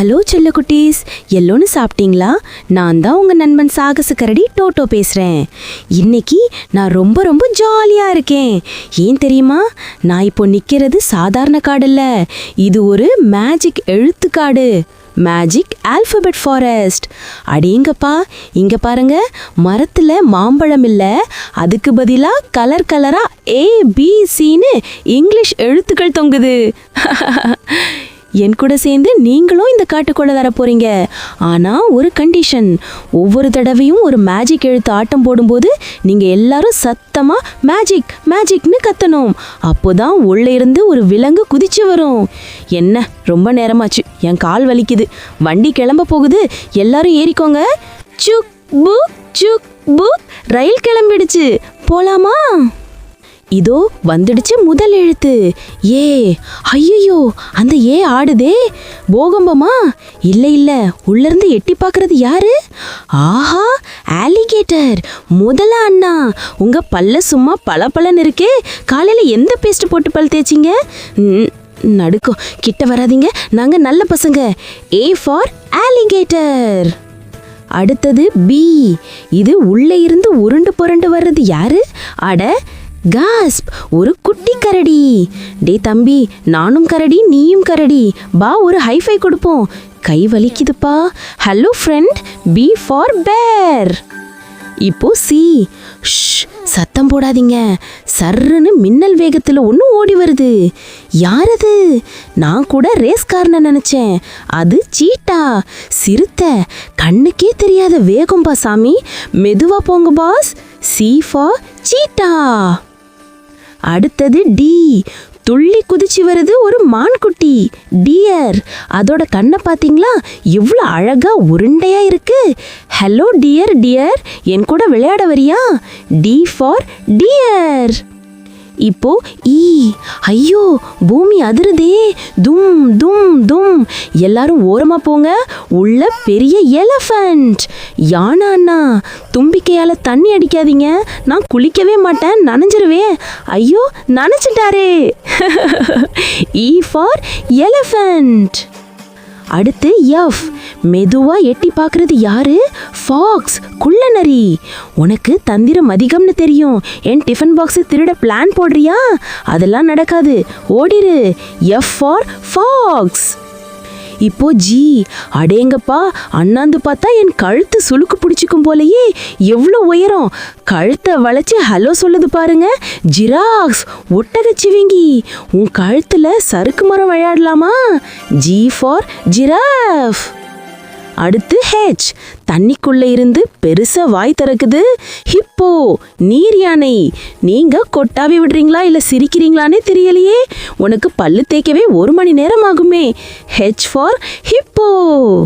Hello செல்லக்குட்டீஸ் எல்லோன்னு சாப்பிட்டீங்களா? நான் தான் உங்கள் நண்பன் சாகச கரடி டோட்டோ பேசுகிறேன் இன்னைக்கு நான் ரொம்ப ரொம்ப ஜாலியாக இருக்கேன். ஏன் தெரியுமா? நான் இப்போ நிற்கிறது சாதாரண காடல்ல. இது ஒரு மேஜிக் எழுத்து காடு மேஜிக் ஆல்ஃபபெட் ஃபாரஸ்ட் அடேங்கப்பா இங்கே பாருங்க. மரத்தில் மாம்பழம் இல்லை. அதுக்கு பதிலாக கலர் கலராக ஏபிசின்னு இங்கிலீஷ் எழுத்துக்கள் தொங்குது. என் கூட சேர்ந்து நீங்களும் இந்த காட்டுக்குள்ளே வர போகிறீங்க ஆனால் ஒரு கண்டிஷன் ஒவ்வொரு தடவையும் ஒரு மேஜிக் எழுத்து ஆட்டம் போடும்போது நீங்கள் எல்லாரும் சத்தமாக மேஜிக் மேஜிக்னு கத்தணும். அப்போ தான் உள்ளே இருந்து ஒரு விலங்கு குதிச்சு வரும். என்ன? ரொம்ப நேரமாச்சு. என் கால் வலிக்குது. வண்டி கிளம்ப போகுது. எல்லாரும் ஏறிக்கோங்க. சுக் புக் சுக் புக். ரயில் கிளம்பிடுச்சு. போலாமா? இதோ வந்துடுச்சு முதல் எழுத்து. ஏ ஐயோ அந்த ஏ ஆடுதே. போகம்பமா? இல்லை இல்லை உள்ளேருந்து எட்டி பார்க்கறது யாரு? ஆஹா ஆலிகேட்டர் முதல அண்ணா உங்கள் பல்ல சும்மா பளபளன்னு இருக்கே. காலையில் எந்த பேஸ்ட் போட்டு பல் தேய்ச்சிங்க? ம், நடுக்கம் கிட்ட வராதீங்க. நாங்கள் நல்ல பசங்க. ஏ ஃபார் ஆலிகேட்டர் அடுத்தது பி இது உள்ளே இருந்து உருண்டு புரண்டு வர்றது யாரு? அட காஸ்ப் ஒரு குட்டி கரடி. டே தம்பி நானும் கரடி நீயும் கரடி. பா ஒரு ஹைஃபை கொடுப்போம். கை வலிக்குதுப்பா. Hello friend B for bear இப்போ சி ஷ் சத்தம் போடாதீங்க. சர்ருன்னு மின்னல் வேகத்தில் ஒன்று ஓடி வருது. யார் அது நான் கூட ரேஸ்காரனை நினச்சேன். அது சீட்டா. சிறுத்தை. கண்ணுக்கே தெரியாத வேகம்பா சாமி. மெதுவாக போங்க பாஸ் சி ஃபார் சீட்டா. அடுத்தது டி. துள்ளி குதிச்சு வருது ஒரு மான்குட்டி. டியர் அதோட கண்ணை பார்த்தீங்களா எவ்வளோ அழகா உருண்டையா இருக்கு. ஹலோ டியர் டியர் என் கூட விளையாட வரியா? டி ஃபார் டியர் இப்போ ஈ. ஐயோ பூமி அதிருதே. தும் தும் தும். எல்லாரும் ஓரமா போங்க. உள்ள பெரிய எலஃபண்ட். யானை அண்ணா தும்பிக்கையால தண்ணி அடிக்காதீங்க. நான் குளிக்கவே மாட்டேன் நனைஞ்சிருவேன். ஐயோ நனைச்சிட்டாரே. ஈ ஃபார் எலஃபண்ட் அடுத்து எஃப் மெதுவா எட்டி பார்க்கறது யாரு? ஃபாக்ஸ் குள்ளநரி. உனக்கு தந்திரம் அதிகம்னு தெரியும். என் டிஃபன் பாக்ஸ் திருட பிளான் போடுறியா? அதெல்லாம் நடக்காது. ஓடிரு. எஃப் ஃபார் ஃபாக்ஸ் இப்போ ஜி அடேங்கப்பா அண்ணாந்து பார்த்தா என் கழுத்து சுளுக்கு பிடிச்சிக்கும் போலயே எவ்வளோ உயரம். கழுத்தை வளைச்சி ஹலோ சொல்லுது பாருங்க. ஜிராக்ஸ் ஒட்டகச்சிவிங்கி உன் கழுத்தில் சறுக்கு மரம் விளையாடலாமா? ஜி ஃபார் ஜிராஃப் அடுத்து ஹெச் தண்ணிக்குள்ள இருந்து பெருசா வாய் திறக்குது. ஹிப்போ நீர் யானை. நீங்க கொட்டாவி விடுறீங்களா இல்ல சிரிக்கிறீங்களானே தெரியலையே. உனக்கு பல்லு தேய்க்கவே ஒரு மணி நேரம் ஆகுமே. ஹெச் ஃபார் ஹிப்போ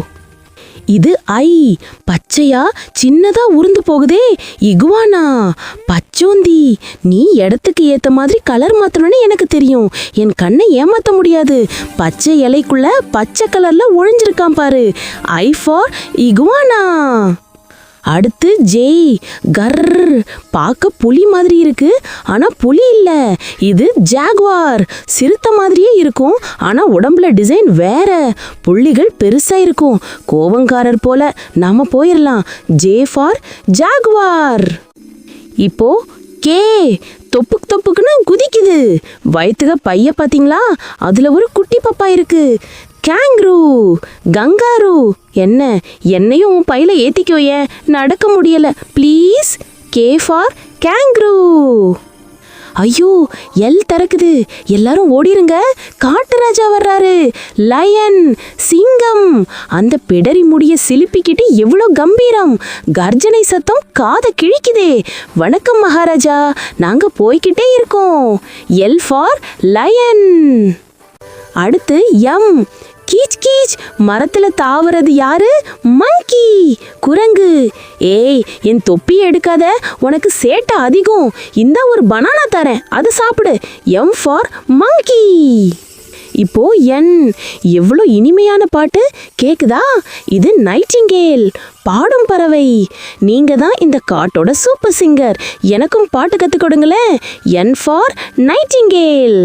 இது ஐ. பச்சையா சின்னதா உருந்து போகுதே. இகுவானா. பச்சோந்தி நீ இடத்துக்கு ஏத்த மாதிரி கலர் மாத்தணும்னு எனக்கு தெரியும். என் கண்ணை ஏமாத்த முடியாது. பச்சை இலைக்குள்ள பச்சை கலர்ல ஒழிஞ்சிருக்கான் பாரு. I for iguana. அடுத்து ஜெய் கர் பார்க்க புலி மாதிரி இருக்கு. ஆனா புலி இல்ல. இது ஜாக்வார். சிறுத்தை மாதிரியே இருக்கும். ஆனா உடம்புல டிசைன் வேற. புள்ளிகள் பெருசா இருக்கும். கோவங்காரர் போல நாம போயிடலாம் ஜே ஃபார் ஜாகுவார். இப்போ கே தொப்புக்கு தொப்புக்குன்னு குதிக்குது. வயிற்றுக பைய பார்த்தீங்களா அதுல ஒரு குட்டி பாப்பா இருக்கு. Kangaroo kangaroo. என்ன? என்னையும் உன் பையில ஏத்திக்கோ நடக்க முடியல. Please K for kangaroo. ஐயோ எல் திறக்குது. எல்லாரும் ஓடிருங்க. காட்டு ராஜா வர்றாரு. லயன் சிங்கம். அந்த பிடரி முடிய சிலுப்பிக்கிட்டு எவ்வளோ கம்பீரம். கர்ஜனை சத்தம் காதை கிழிக்குதே. வணக்கம் மகாராஜா. நாங்கள் போய்கிட்டே இருக்கோம். L for lion. அடுத்து எம். கீச் கீச் மரத்துல தாவறது யாரு? மங்கி குரங்கு. ஏய் என் தொப்பி எடுக்காத உனக்கு சேட்டை அதிகம். இந்த ஒரு பனானா தரேன் அது சாப்பிடு. எம் ஃபார் மங்கி இப்போ என் எவ்வளோ இனிமையான பாட்டு? கேக்குதா? இது நைட்டிங்கேல் பாடும் பறவை. நீங்க தான் இந்த காட்டோட சூப்பர் சிங்கர் எனக்கும் பாட்டு கற்றுக் கொடுங்களேன். என் ஃபார் நைட்டிங்கேல்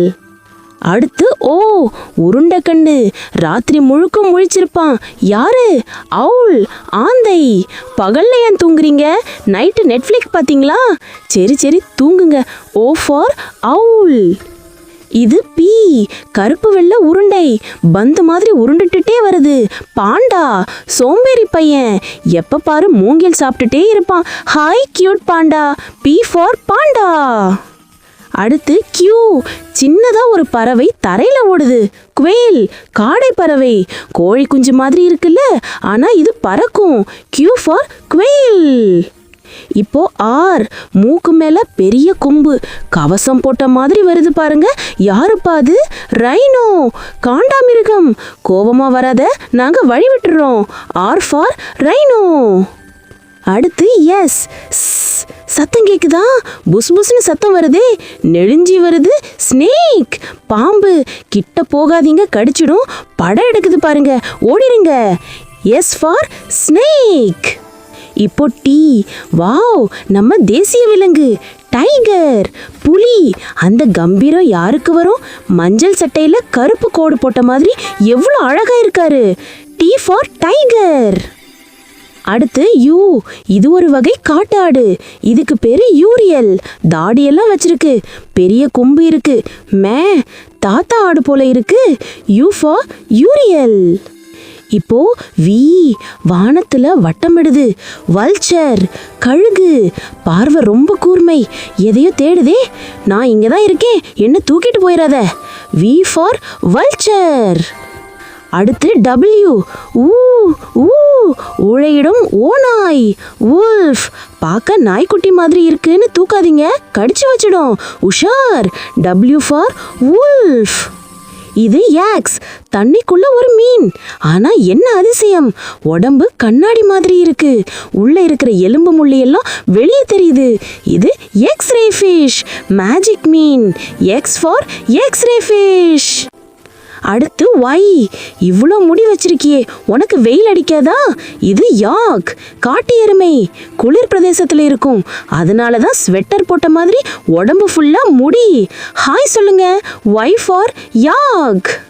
அடுத்து ஓ உருண்டை கண்ணு. ராத்திரி முழுக்க முழிச்சிருப்பான். யாரு? அவுல் ஆந்தை. பகல்ல ஏன் தூங்குறீங்க? நைட்டு நெட்ஃப்ளிக்ஸ் பார்த்தீங்களா? சரி சரி தூங்குங்க. ஓ ஃபார் அவுல் இது பி கருப்பு வெள்ளை உருண்டை. பந்து மாதிரி உருண்டுட்டுட்டே வருது. பாண்டா சோம்பேறி பையன். எப்ப பாரு மூங்கில் சாப்பிட்டுட்டே இருப்பான். Hi cute panda. P for panda. அடுத்து கியூ சின்னதா ஒரு பறவை தரையில ஓடுது. குவேல் காடை பறவை. கோழி குஞ்சு மாதிரி இருக்குல்ல ஆனா இது பறக்கும். Q for quail. இப்போ ஆர் மூக்கு மேல பெரிய கொம்பு. கவசம் போட்ட மாதிரி வருது பாருங்க. யாருப்பா அது? ரைனோ காண்டாமிருகம். கோபமா வராத நாங்க வழி விட்டுறோம் ஆர் ஃபார் ரைனோ அடுத்து எஸ் சத்தம் கேக்குதா? புஸ் புஸ்னு சத்தம் வருதே. நெழிஞ்சி வருது. ஸ்னேக் பாம்பு. கிட்ட போகாதீங்க கடிச்சிடும். படம் எடுக்குது பாருங்க. ஓடிடுங்க எஸ் ஃபார் ஸ்னேக் இப்போ டீ வாவ் நம்ம தேசிய விலங்கு. டைகர் புலி. அந்த கம்பீரம் யாருக்கு வரும்? மஞ்சள் சட்டையில் கருப்பு கோடு போட்ட மாதிரி எவ்வளோ அழகாக இருக்காரு. டீ ஃபார் டைகர் அடுத்து யூ. இது ஒரு வகை காட்டாடு. இதுக்கு பேரு யூரியல். தாடியெல்லாம் வச்சிருக்கு. பெரிய கொம்பு இருக்கு. மே தாத்தா ஆடு போல இருக்கு. U for urial. இப்போ வி வானத்துல வட்டமிடுது வல்ச்சர் கழுகு. பார்வை ரொம்ப கூர்மை. எதையோ தேடுதே. நான் இங்கே தான் இருக்கேன். என்ன தூக்கிட்டு போயிடாத வி ஃபார் வல்ச்சர். அடுத்து டபிள்யூ ஊ ஊ. உழையிடும் ஓ நாய் உல்ஃப் பார்க்க நாய்க்குட்டி மாதிரி இருக்குன்னு தூக்காதீங்க. கடிச்சு வச்சிடும். உஷார். டபிள்யூ ஃபார் உல்ஃப் இது யாக்ஸ் தண்ணிக்குள்ள ஒரு மீன். ஆனா என்ன அதிசயம்? உடம்பு கண்ணாடி மாதிரி இருக்கு. உள்ள இருக்கிற எலும்பு முள்ளி எல்லாம் வெளியே தெரியுது. இது x ray fish magic mean X for X ray fish அடுத்து ஒய் இவ்வளோ முடி வச்சிருக்கியே உனக்கு வெயில் அடிக்காதா? இது யாக். காட்டு எருமை. குளிர் பிரதேசத்தில் இருக்கும். அதனால தான் ஸ்வெட்டர் போட்ட மாதிரி உடம்பு ஃபுல்லாக முடி. ஹாய் சொல்லுங்க. Y for yak.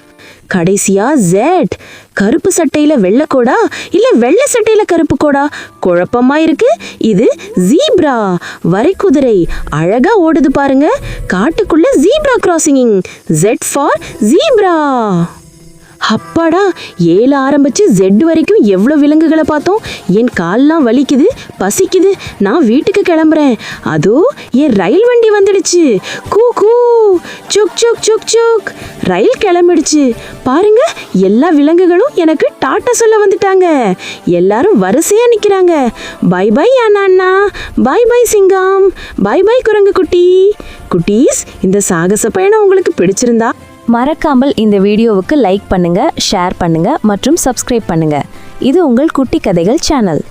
கடைசியா ஜெட் கருப்பு சட்டையில வெள்ளை கோடா இல்ல வெள்ளை சட்டையில கருப்பு கோடா? குழப்பமா இருக்கு. இது ஜீப்ரா வரைக்குதிரை அழகா ஓடுது பாருங்க. காட்டுக்குள்ள zebra crossing Z for zebra அப்பாடா ஏழு ஆரம்பித்து ஜெட் வரைக்கும் எவ்வளோ விலங்குகளை பார்த்தோம்? என் கால்லாம் வலிக்குது பசிக்குது. நான் வீட்டுக்கு கிளம்புறேன். அதோ என் ரயில் வண்டி வந்துடுச்சு. கூ கூ. சுக் சுக் சுக் சுக். ரயில் கிளம்பிடுச்சு. பாருங்க எல்லா விலங்குகளும் எனக்கு டாட்டா சொல்ல வந்துட்டாங்க. எல்லாரும் வரிசையாக நிற்கிறாங்க பை பை அண்ணா அண்ணா. பை பை சிங்கம். பை பை குரங்கு குட்டி. குட்டீஸ் இந்த சாகச பயணம் உங்களுக்கு பிடிச்சிருந்தா மறக்காமல் இந்த வீடியோவுக்கு லைக் பண்ணுங்க ஷேர் பண்ணுங்க மற்றும் சப்ஸ்கிரைப் பண்ணுங்க. இது உங்கள் குட்டி கதைகள் சேனல்